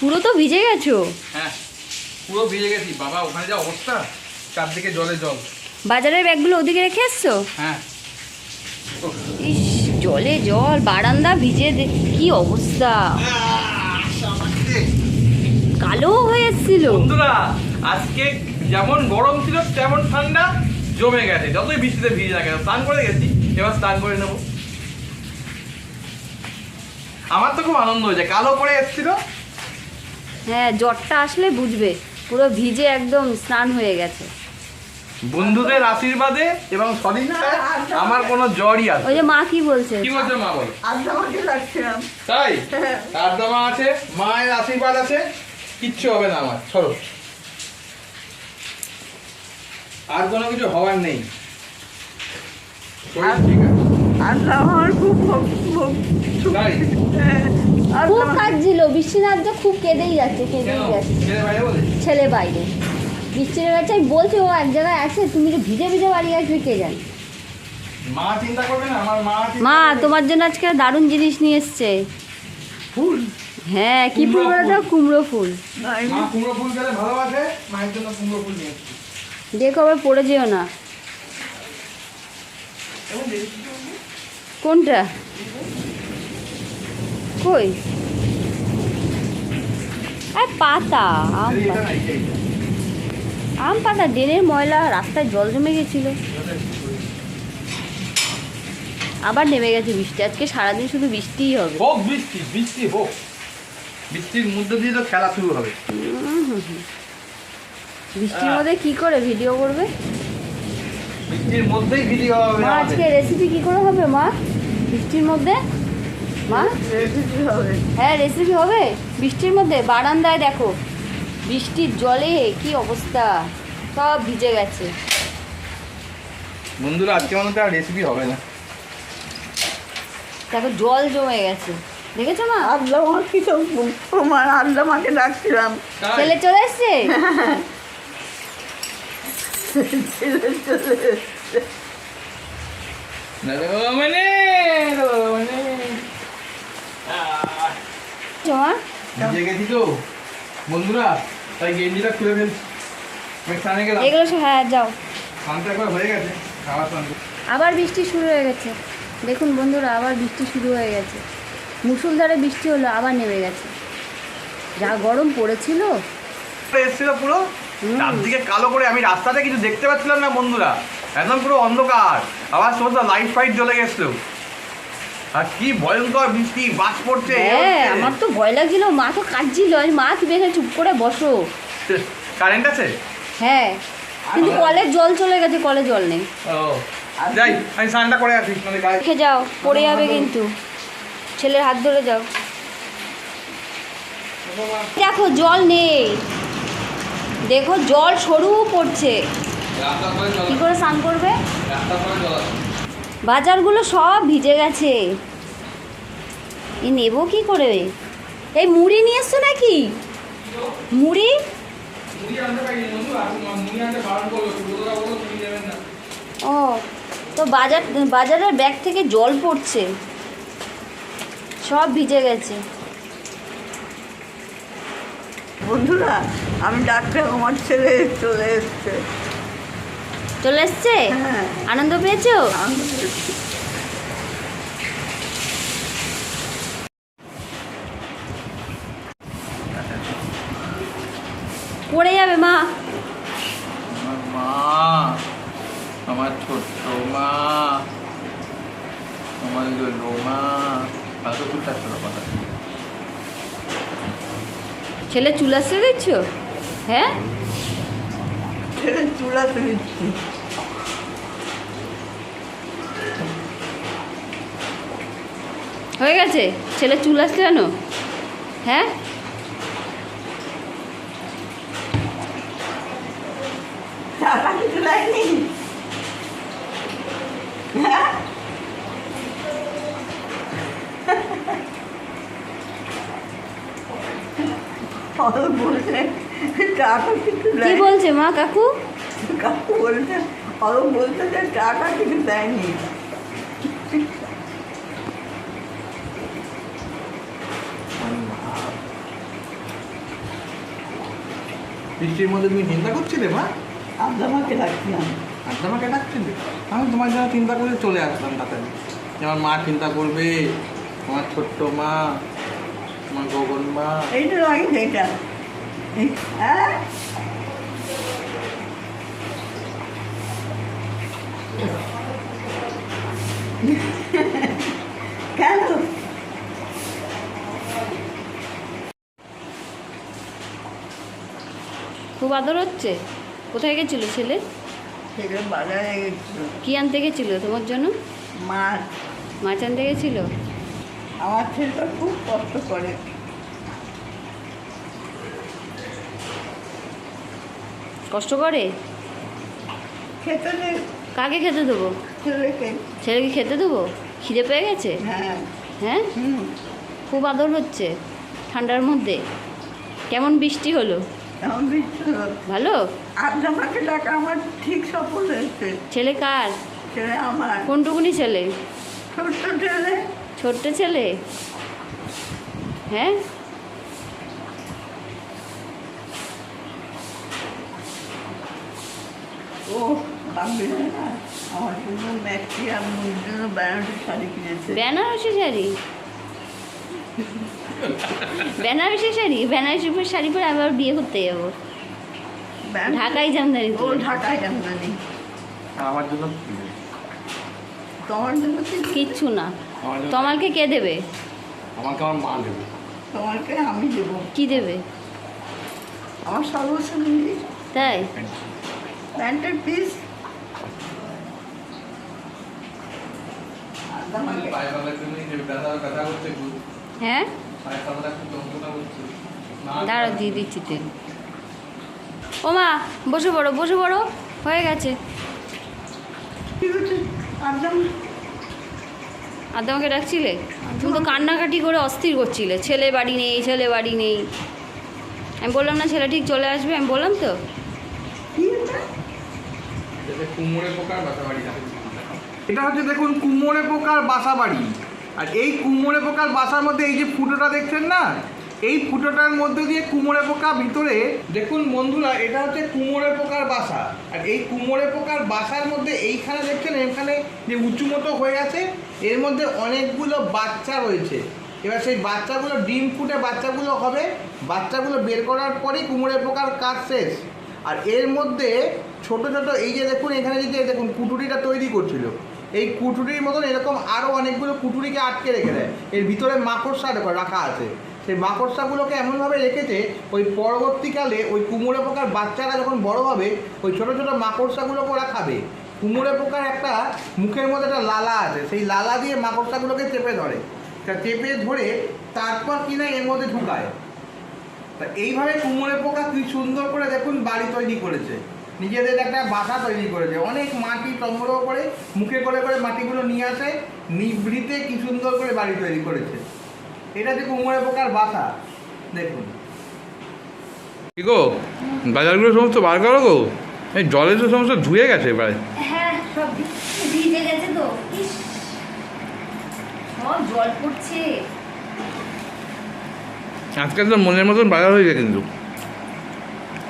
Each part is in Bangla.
পুরো তো ভিজে গেছো? হ্যাঁ পুরো ভিজে গেছি। বাবা ওখানে যা অবস্থা চারদিকে জলে জল। বাজারের ব্যাগগুলো ওদিকে রেখে এসছো? হ্যাঁ। ইস জলে জল বারান্দা ভিজে কি অবস্থা? কালো হয়ে এসেছিল। বন্ধুরা আজকে যেমন গরম ছিল তেমন ঠান্ডা জমে গেছে। যতই বৃষ্টিতে ভিজে না কেন স্নান করে গেছি। এবার স্নান করে নেব। আমার তো খুব আনন্দ হয়েছে। কালো করে এসেছিল। হ্যাঁ জ্বরটা আসলে বুঝবে। পুরো ভিজে একদম স্নান হয়ে গেছে। বন্ধুদের আশীর্বাদে এবং সদিচ্ছায় আমার কোনো জ্বরই আছে ওই যে মা কি বলছে? কি বলছে মা বলো। আদ্রামাকে লাগছিলাম তাই? তারদমা আছে মায়ের আশীর্বাদ আছে কিচ্ছু হবে না আমার। সরো। আর কোনো কিছু হওয়ার নেই। ঠিক আছে। খুব তাই খুব কাঁদছিল। বৃষ্টিনাথ তো খুব কেঁদেই যাচ্ছে কেঁদেই যাচ্ছে। ছেলে বাইরে। বৃষ্টির কাছে আমি বলছি ও এক জায়গায় আছে তুমি তো ভিজে ভিজে বাড়ি আসবে কে জানে মা চিন্তা করবে না আমার মা চিন্তা মা করবে। তোমার জন্য আজকে দারুণ জিনিস নিয়ে এসছে। ফুল? হ্যাঁ কি ফুল কুমড়ো বলে তো ফুল। কুমড়ো ফুল। কুমড়ো ফুল খেলে ভালোবাসে মায়ের জন্য কুমড়ো ফুল নিয়ে দেখো আবার পড়ে যেও না। কোনটা? কই? আর পাতা আম পাতা। আম পাতা ড্রেনের ময়লা রাস্তায় জল জমে গেছিল। আবার নেমে গেছে বৃষ্টি। আজকে সারাদিন শুধু বৃষ্টিই হবে। হোক বৃষ্টি বৃষ্টি হোক। বৃষ্টির মধ্যে দিয়ে তো খেলা শুরু হবে। বৃষ্টির মধ্যে কি করে ভিডিও করবে? বৃষ্টির মধ্যেই ভিডিও হবে আজকে রেসিপি কি করে হবে মা? বৃষ্টির মধ্যে? মা? হ্যাঁ রেসিপি হবে। বৃষ্টির মধ্যে বারান্দায় দেখো। বৃষ্টির জলে কি অবস্থা? সব ভিজে গেছে। বন্ধুরা আজকে মনে হয় রেসিপি হবে না। দেখো জল জমে গেছে। দেখেছ মা? আদ্রামাকে তো প্রমাণ আদ্রামাকে ডাকছিলাম। ছেলে চলে এসছে? ছেলে চলে এসছে। মানে মানে। ভিজে গেছি তো। বন্ধুরা তাই গেঞ্জিটা খুলে ফেলছি। স্নানে গেলাম। এগুলো হ্যাঁ যাও। স্নানটা একবার হয়ে গেছে। খাওয়া স্নান আবার বৃষ্টি শুরু হয়ে গেছে। দেখুন বন্ধুরা আবার বৃষ্টি শুরু হয়ে গেছে। মুসুলধারে বৃষ্টি হলো আবার নেমে গেছে। যা গরম পড়েছিল। এসেছিল পুরো। চারদিকে কালো করে। আমি রাস্তাতে কিছু দেখতে পাচ্ছিলাম না বন্ধুরা। একদম পুরো অন্ধকার। আবার সমস্ত লাইট ফাইট জ্বলে গেছিল। আর কি ভয়ঙ্কর বৃষ্টি বাস পড়ছে। হ্যাঁ আমার তো ভয় লাগছিল মা তো কাঁদছিল আমি মা তুমি এখানে চুপ করে বসো। কারেন্ট আছে? হ্যাঁ কিন্তু কলের জল চলে গেছে কলে জল নেই। ও যাই আমি স্নানটা করে আসি মানে রেখে যাও পড়ে যাবে কিন্তু। ছেলের হাত ধরে যাও। দেখো জল নেই। দেখো জল সরু পড়ছে। কি করে স্নান করবে? বাজারগুলো সব ভিজে গেছে। এ নেব কি করে? এই মুড়ি নিয়ে এসছো নাকি? মুড়ি? ও, তো বাজার, বাজারের ব্যাগ থেকে জল পড়ছে। সব ভিজে গেছে। বন্ধুরা, আমি ডাক্তার আমার ছেলে চলে এসছে। চলে এসছে? হ্যাঁ। আনন্দ পেয়েছ? পড়ে যাবে মা। আমার মা আমার ছোট্ট মা আমার মা। কথা ছেলে চুল আসতে দিচ্ছ হ্যাঁ? চুলাতে দিচ্ছি। হয়ে গেছে? ছেলে চুল আসতে জানো হ্যাঁ? হ্যাঁ? বলছে? টাকা কিন্তু কি বলছে মা কাকু? কাকু বলছে আরও বলছে যে টাকা কিছু দেয়নি। বৃষ্টির মধ্যে তুমি চিন্তা করছিলে মা? আদ্দামাকে ডাকছিলাম আদ্দামাকে ডাকছিলে আমি তোমার জন্য চিন্তা করে চলে আসলাম তাড়াতাড়ি আমার মা চিন্তা করবে তোমার ছোট্ট মা তোমার গগন মা। এইটা লাগে এইটা। কেন খুব আদর হচ্ছে? কোথায় গেছিল ছেলে? সেটা বাজারে গেছিল। কি আনতে গেছিল তোমার জন্য? মাছ। মাছ আনতে গেছিল? আমার ছেলেটা খুব কষ্ট করে। কষ্ট করে? খেতে কাকে খেতে দেবো? ছেলেকে। খেতে দেবো? খিদে পেয়ে গেছে? হ্যাঁ। হ্যাঁ? খুব আদর হচ্ছে ঠান্ডার মধ্যে। কেমন বৃষ্টি হলো? বৃষ্টি হলো। ভালো? আমার ঠিক সফল হয়েছে। ছেলে কার? ছেলে আমার। কোনটুকুনি ছেলে? ছোট্ট ছেলে। ছোট্ট ছেলে? হ্যাঁ? ও না আমার জন্য ম্যাক্সি আর মুর জন্য বেনারসি শাড়ি কিনেছে। বেনারসি শাড়ি? বেনারসি শাড়ি? বেনারসি পরে শাড়ি পরে আবার বিয়ে করতে যাব। ঢাকায় জামদানি ও ঢাকায় জামদানি। আমার জন্য তোমার জন্য কিচ্ছু না। তোমাকে কে দেবে? আমাকে আমার মা দেবে। তোমাকে আমি দেবো। কি দেবে? আমার সর্বস্ব তাই? প্যান্টের পিস হ্যাঁ? দাঁড়াও দিয়ে দিচ্ছি তেল। ও মা বসে পড়ো বসে পড়ো হয়ে গেছে। আর তোমাকে ডাকছিলে? তুমি তো কান্নাকাটি করে অস্থির করছিলে। ছেলে বাড়ি নেই ছেলে বাড়ি নেই। আমি বললাম না ছেলে ঠিক চলে আসবে। আমি বললাম তো। কুমোরে পোকার এটা হচ্ছে দেখুন কুমোরে পোকার বাসা বাড়ি আর এই কুমোরে পোকার বাসার মধ্যে এই যে ফুটোটা দেখছেন না? এই ফুটোটার মধ্যে দিয়ে কুমোরে পোকা ভিতরে দেখুন বন্ধুরা, এটা হচ্ছে কুমোরে পোকার বাসা। আর এই কুমোরে পোকার বাসার মধ্যে এইখানে দেখছেন, এখানে যে উঁচু মতো হয়ে আছে, এর মধ্যে অনেকগুলো বাচ্চা রয়েছে। এবার সেই বাচ্চাগুলো ডিম ফুটে বাচ্চাগুলো হবে। বাচ্চাগুলো বের করার পরেই কুমোরে পোকার কাজ শেষ। আর এর মধ্যে ছোট ছোট, এই যে দেখুন, এখানে যে দেখুন, কুটুরিটা তৈরি করছিল। এই কুটুরির মতন এরকম আরও অনেকগুলো কুটুরিকে আটকে রেখে দেয়। এর ভিতরে মাকড়সা রাখা আছে। সেই মাকড়সাগুলোকে এমনভাবে রেখেছে, ওই পরবর্তীকালে ওই কুমড়ে পোকার বাচ্চারা যখন বড় হবে, ওই ছোট ছোট মাকড়সাগুলোকে ওরা খাবে কুমড়ে পোকার একটা মুখের মধ্যে একটা লালা আছে, সেই লালা দিয়ে মাকড়সাগুলোকে চেপে ধরে। তা চেপে ধরে তারপর কিনা এর মধ্যে ঢুকায়। তা এইভাবে কুমোরে পোকা কি সুন্দর করে দেখুন বাড়ি তৈরি করেছে। নিজেদের একটা বাসা তৈরি করেছে। অনেক মাটি সংগ্রহ করে মুখে করে করে মাটিগুলো নিয়ে আসে নিভৃতে কি সুন্দর করে বাড়ি তৈরি করেছে। এটা হচ্ছে কুমোরে পোকার বাসা দেখুন। কি গো? বাজারগুলো সমস্ত বার করো গো? এই জলে তো সমস্ত ধুয়ে গেছে প্রায়। হ্যাঁ সব ভিজে গেছে তো। সব জল পড়ছে। আজকাল তো মনের মতন বাজার হয়ে গেছে কিন্তু।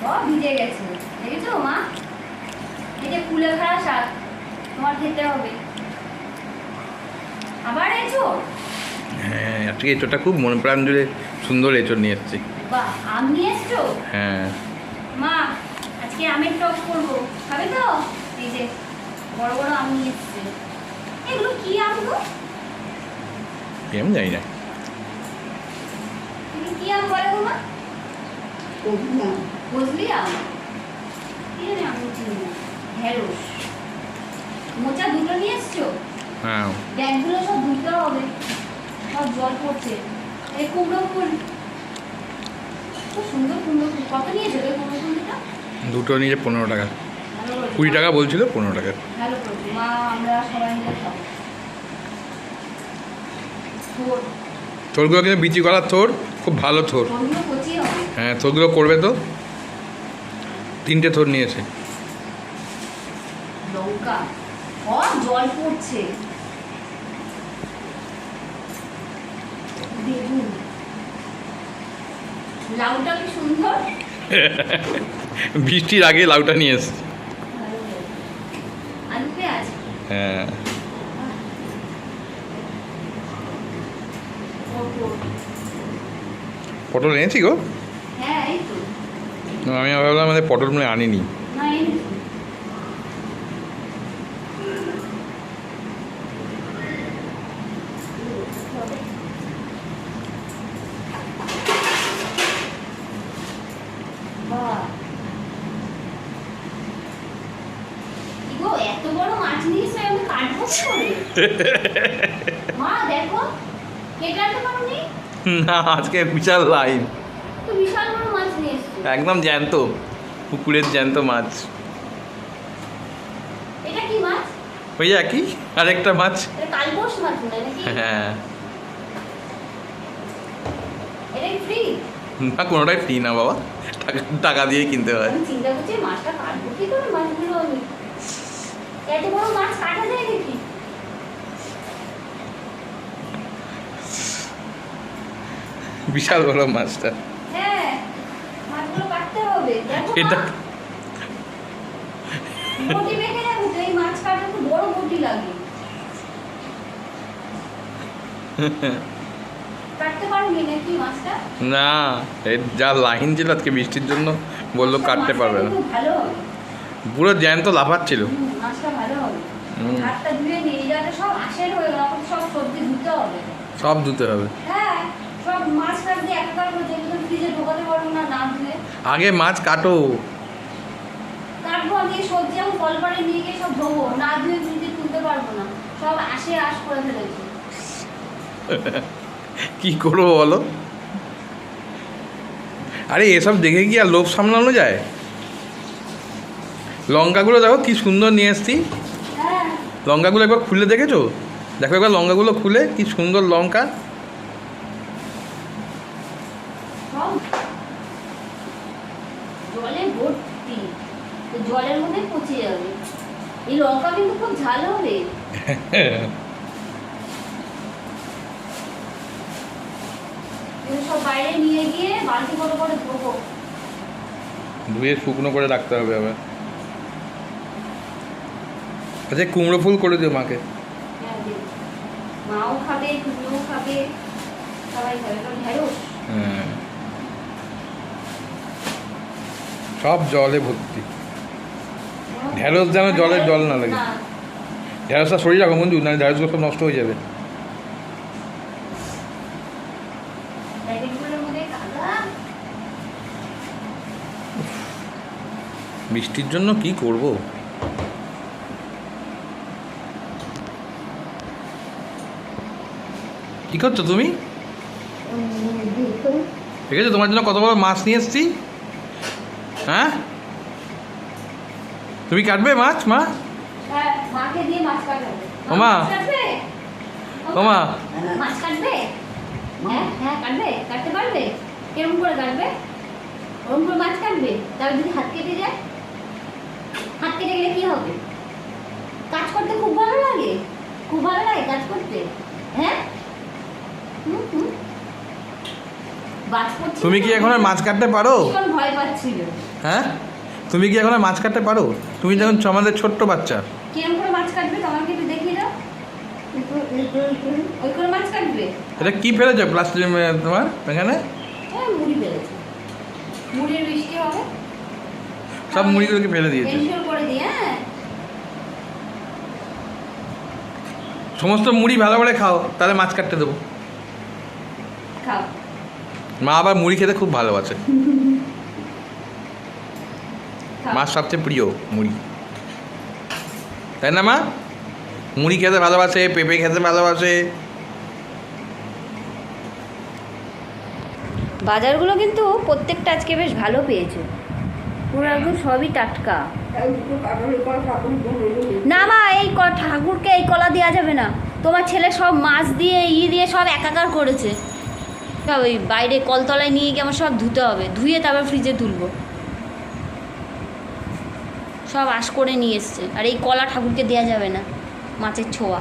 সব ভিজে গেছে। দেখেছ মা? এই যে কুলে খাড়া শাক তোমার খেতে হবে। আবার এসো হ্যাঁ আজকে এঁচোটা খুব মন প্রাণ জুড়ে সুন্দর নিয়ে এসেছি। বাহ আম নিয়ে এসছো হ্যাঁ। মা আজকে আমের টক করব। খাবে তো? এই যে বড় বড় আম নিয়ে এসছে। এগুলো কি আম গো? আমি জানি না। তুমি কি আম বলে গো মা? বুঝলাম বুঝলি আম? কি জানি আমি চিনি ঢেঁড়স মোচা দুটো নিয়ে এসছো? হ্যাঁ। ব্যাগগুলো সব হবে। সব জল পড়ছে। এই কুমড়ো ফুল। খুব সুন্দর কুমড়ো ফুল। কত নিয়েছো কুমড়ো ফুলটা? দুটো নিয়ে পনেরো টাকা। কুড়ি টাকা বলছিল পনেরো টাকা। ভালো মা আমরা সবাই মিলে খাব। থোর। থোরগুলো কিন্তু বিচি করার থোর। খুব ভালো থোর। হ্যাঁ থোরগুলো করবে তো? তিনটে থোর নিয়েছে। লঙ্কা সব জল পড়ছে। বেগুন। লাউটা কি সুন্দর? বৃষ্টির আগে লাউটা নিয়ে এসছে। আলু পেঁয়াজ হ্যাঁ। পটল এনেছি গো। আমি ভাবলাম আমাদের পটল মনে আনিনি। না এনেছি বাহ। কি গো, এত বড় মাছ নিয়েছে আমি কাটবো মা দেখো পারোনি? না আজকে বিশাল লাইন তো বিশাল বড় মাছ নিয়ে এসছো একদম জ্যান্ত পুকুরের জ্যান্ত মাছ। ওই একই আরেকটা মাছ। মাছ হয় না কোনোটাই ফ্রি না বাবা। টাকা টাকা দিয়ে কিনতে হয়। আমি চিন্তা করছি মাছটা? না যা লাইন ছিল আজকে বৃষ্টির জন্য বলল কাটতে পারবে না। পুরো জ্যান্ত লাফাচ্ছিল। যাতে সব ধুতে হবে। সব হ্যাঁ সব মাছ ফ্রিজে ঢোকাতে পারব না না ধুয়ে। আগে মাছ কাটো। কাটবো আমি সবজি আমি কলপাড়ে নিয়ে গিয়ে সব ধোবো। না ধুয়ে ফ্রিজে তুলতে পারব না। সব আসে আশ করে ফেলেছি। কি করব বলো? আরে এসব দেখে কি আর লোভ সামলানো যায়? লঙ্কাগুলো দেখো কি সুন্দর নিয়ে এসছি। হ্যাঁ। লঙ্কাগুলো একবার খুলে দেখেছ? দেখো একবার লঙ্কাগুলো খুলে কি সুন্দর লঙ্কা সব জলে ভর্তি তো জলের মধ্যে পচে যাবে। এই লঙ্কা কিন্তু খুব ঝাল হবে। সব বাইরে নিয়ে গিয়ে বালতি করে করে ধোবো। ধুয়ে শুকনো করে রাখতে হবে আবার। আচ্ছা কুমড়ো ফুল করে দিও মাকে। হ্যাঁ, মাও খাবে তুমিও খাবে। সবাই খাবে। কারণ ঢেঁড়স হ্যাঁ। সব জলে ভর্তি। ঢেঁড়স যেন জলে জল না লাগে। ঢেঁড়সটা সরিয়ে রাখো বন্ধু না ঢেঁড়সগুলো সব নষ্ট হয়ে যাবে। বৃষ্টির জন্য কি করব? কি করছ তুমি? ঠিক আছে তোমার জন্য কত বড় মাছ নিয়ে এসছি? হ্যাঁ? তুমি কাটবে মাছ মা? হ্যাঁ মাকে দিয়ে মাছ কাটাবে। ও মা। মাছ কাটবে? ও মা? মাছ কাটবে? হ্যাঁ হ্যাঁ কাটবে কাটতে পারবে? করে কাটবে? ওরকম করে মাছ কাটবে? তাহলে যদি হাত কেটে যায়? হাত কেটে গেলে কি হবে? কাজ করতে খুব ভালো লাগে। খুব ভালো লাগে কাজ করতে। হ্যাঁ? হুম হুম। তুমি কি এখন আর মাছ কাটতে পারো? ভয় পাচ্ছিল। হ্যাঁ? তুমি কি এখন মাছ কাটতে পারো? তুমি যখন আমাদের ছোট্ট বাচ্চা। কীরকম করে মাছ কাটবে? তোমাকে একটু দেখিয়ে দাও। ওই করে মাছ কাটবে? এটা কি ফেলেছো প্লাস্টিক তোমার এখানে? হ্যাঁ মুড়ি ফেলেছে মুড়ির বৃষ্টি হবে। সব মুড়িগুলোকে ফেলে দিয়েছে। করে হ্যাঁ। সমস্ত মুড়ি ভালো করে খাও তাহলে মাছ কাটতে দেবো। মা আবার মুড়ি খেতে খুব ভালোবাসে। মাছ সবচেয়ে প্রিয়, মুড়ি। তাই না মা? মুড়ি খেতে ভালোবাসে, পেঁপে খেতে ভালোবাসে। বাজারগুলো কিন্তু প্রত্যেকটা আজকে বেশ ভালো পেয়েছে। পুরো একদম সবই টাটকা। না মা, এই ক- ঠাকুরকে এই কলা দেওয়া যাবে না। তোমার ছেলে সব মাছ দিয়ে, ই দিয়ে সব একাকার করেছে। ওই বাইরে কলতলায় নিয়ে গিয়ে আমার সব ধুতে হবে। ধুয়ে তারপর ফ্রিজে তুলবো। সব আশ করে নিয়ে এসছে। আর এই কলা ঠাকুরকে দেওয়া যাবে না মাছের ছোঁয়া।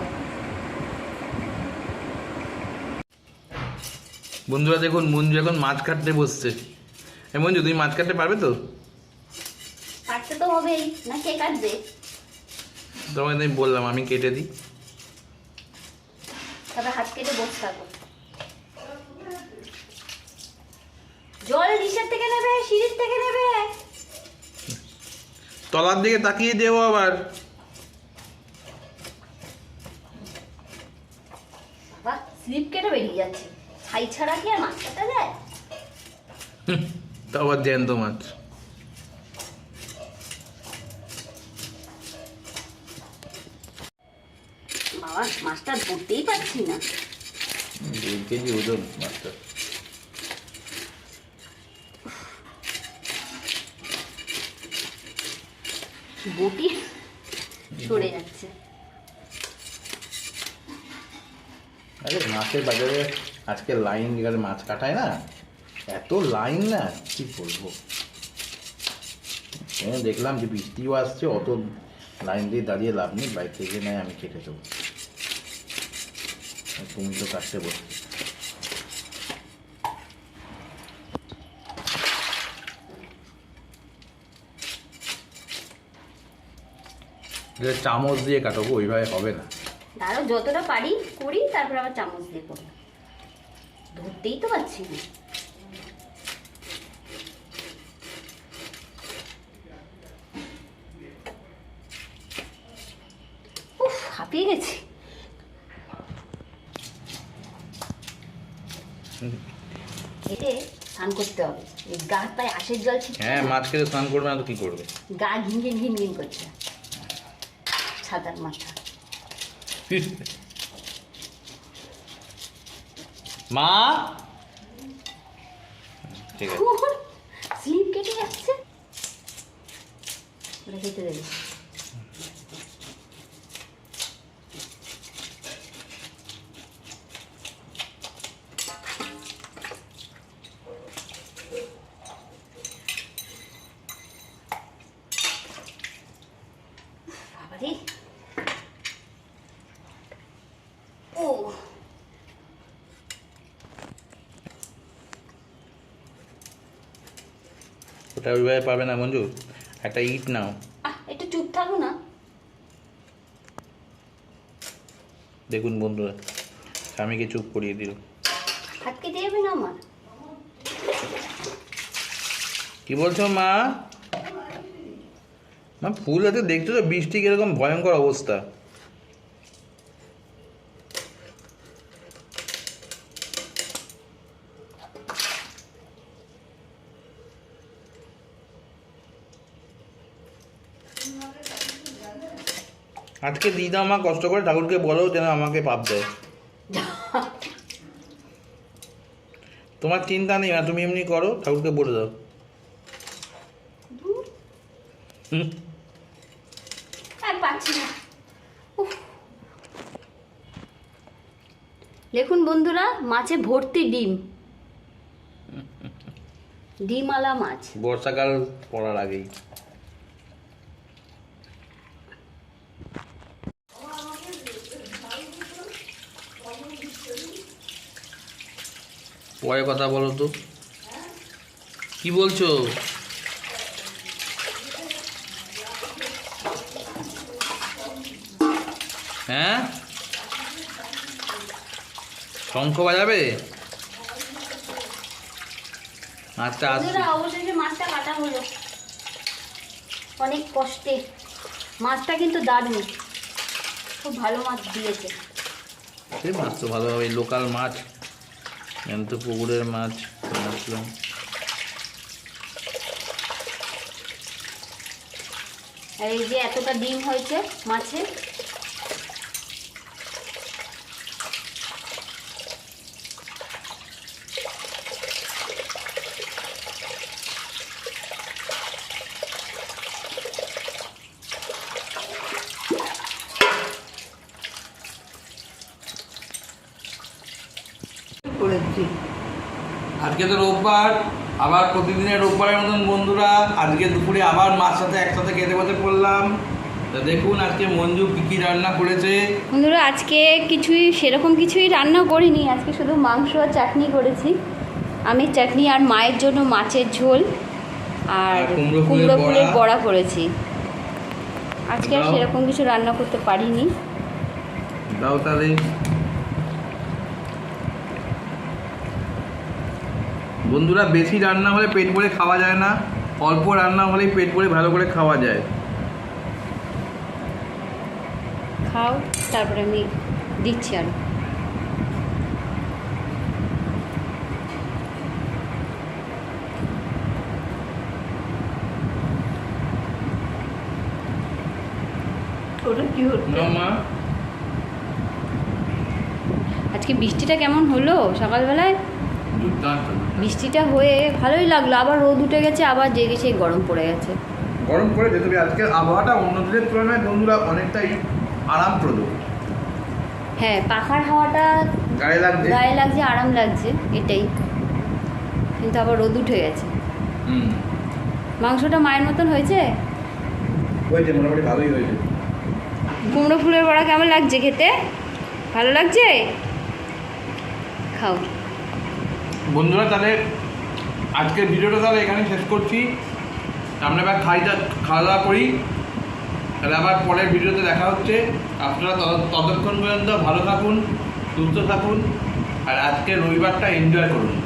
বন্ধুরা দেখুন মঞ্জু এখন মাছ কাটতে বসছে। এই মঞ্জু তুমি মাছ কাটতে পারবে তো? কাটতে তো হবেই না কে কাটবে? তোমাকে আমি বললাম আমি কেটে দিই। তারপর হাত কেটে বসে থাকো। জল নিচের থেকে নেবে সিঁড়ির থেকে নেবে? তলার দিকে তাকিয়ে দেবো আবার। স্লিপ কেটে বেরিয়ে যাচ্ছে। ছাই ছাড়া কি আর মাছ কাটা যায়? তো আবার জ্যান্ত মাছ। বাবা মাছটা ধরতেই পারছি না। কেজি ওজন মাছটা। বটি সরে যাচ্ছে। আরে মাছের বাজারে আজকে লাইন যেখানে মাছ কাটায় না? এত লাইন না, কি বলব? দেখলাম যে বৃষ্টিও আসছে, অত লাইন দিয়ে দাঁড়িয়ে লাভ নেই বাইক থেকে নেয়, আমি কেটে দেবো। তুমি তো কাটতে চামচ দিয়ে কাটাবো ওইভাবে হবে না। আরও যতটা পারি করি তারপর আবার চামচ দিয়ে করি ধরতেই তো পারছি না। হাঁপিয়ে গেছি। কেটে স্নান করতে হবে। এই গা পায়ে আশের জল হ্যাঁ। মাছ খেতে স্নান করবে না তো কি করবে? গা ঘিনঘিন ঘিনঘিন করছে। সাদার মাথা। মা? স্লিপ কেটে যাচ্ছে। ওটা দেবে বাবারে ও ওটা ওইভাবে পাবে না মঞ্জু। একটা ইট নাও। একটু চুপ থাকো না। দেখুন বন্ধুরা স্বামীকে চুপ করিয়ে দিল। হাত কেটে যাবে না আমার। কি বলছো মা? মা ফুল হাতে দেখছ তো বৃষ্টি কীরকম ভয়ঙ্কর অবস্থা। আজকে দিদা মা কষ্ট করে ঠাকুরকে বলো যেন আমাকে পাপ দেয়। তোমার চিন্তা নেই না তুমি এমনি করো ঠাকুরকে বলে দাও। দেখুন বন্ধুরা মাছে ভর্তি ডিম। ডিমওয়ালা মাছ। বর্ষাকাল পড়ার আগেই। পরে কথা বলো তো। কি বলছো? হ্যাঁ? শঙ্খ বাজাবে? আচ্ছা আসছি। অবশেষে মাছটা কাটা হলো। অনেক কষ্টে। মাছটা কিন্তু দারুণ। খুব ভালো মাছ দিয়েছে। সে মাছ তো ভালোভাবে লোকাল মাছ। জ্যান্ত পুকুরের মাছ আসলাম। এই যে এতটা ডিম হয়েছে মাছে করেছি। আজকে তো রোববার আবার প্রতিদিনের রোববারের মতন বন্ধুরা আজকে দুপুরে আবার মার সাথে একসাথে খেতে খেতে পড়লাম। তা দেখুন আজকে মঞ্জু কী কী রান্না করেছে। বন্ধুরা আজকে কিছুই সেরকম কিছুই রান্না করিনি। আজকে শুধু মাংস আর চাটনি করেছি। আমি চাটনি আর মায়ের জন্য মাছের ঝোল আর কুমড়ো ফুলের কুমড়ো ফুলের বড়া। বড়া করেছি। আজকে আর সেরকম কিছু রান্না করতে পারিনি। দাও তাহলে। বন্ধুরা বেশি রান্না হলে পেট ভরে খাওয়া যায় না অল্প রান্না হলেই পেট ভরে ভালো করে খাওয়া যায়। খাও তারপরে আমি দিচ্ছি আর। আজকে বৃষ্টিটা কেমন হলো সকালবেলায়? দুর্দান্ত। বৃষ্টিটা হয়ে ভালোই লাগল আবার রোদ উঠে গেছে আবার জেগে সেই গরম পড়ে গেছে। গরম করে যেতে হবে আজকের আবহাওয়াটা অন্য দিনের তুলনায় বন্ধুরা অনেকটাই আরামপ্রদ। হ্যাঁ পাখার হাওয়াটা গায়ে লাগছে। গায়ে লাগছে আরাম লাগছে এটাই। কিন্তু আবার রোদ উঠে গেছে। মাংসটা মায়ের মতন হয়েছে? হয়েছে মোটামুটি ভালোই হয়েছে। কুমড়ো ফুলের বড়া কেমন লাগছে খেতে? ভালো লাগছে? খাও। বন্ধুরা, তাহলে আজকের ভিডিওটা তাহলে এখানে শেষ করছি। আমরা এবার খাই খাওয়া দাওয়া করি। তাহলে আবার পরের ভিডিওতে দেখা হচ্ছে। আপনারা তত- ততক্ষণ পর্যন্ত ভালো থাকুন, সুস্থ থাকুন, আর আজকে রবিবারটা এনজয় করুন।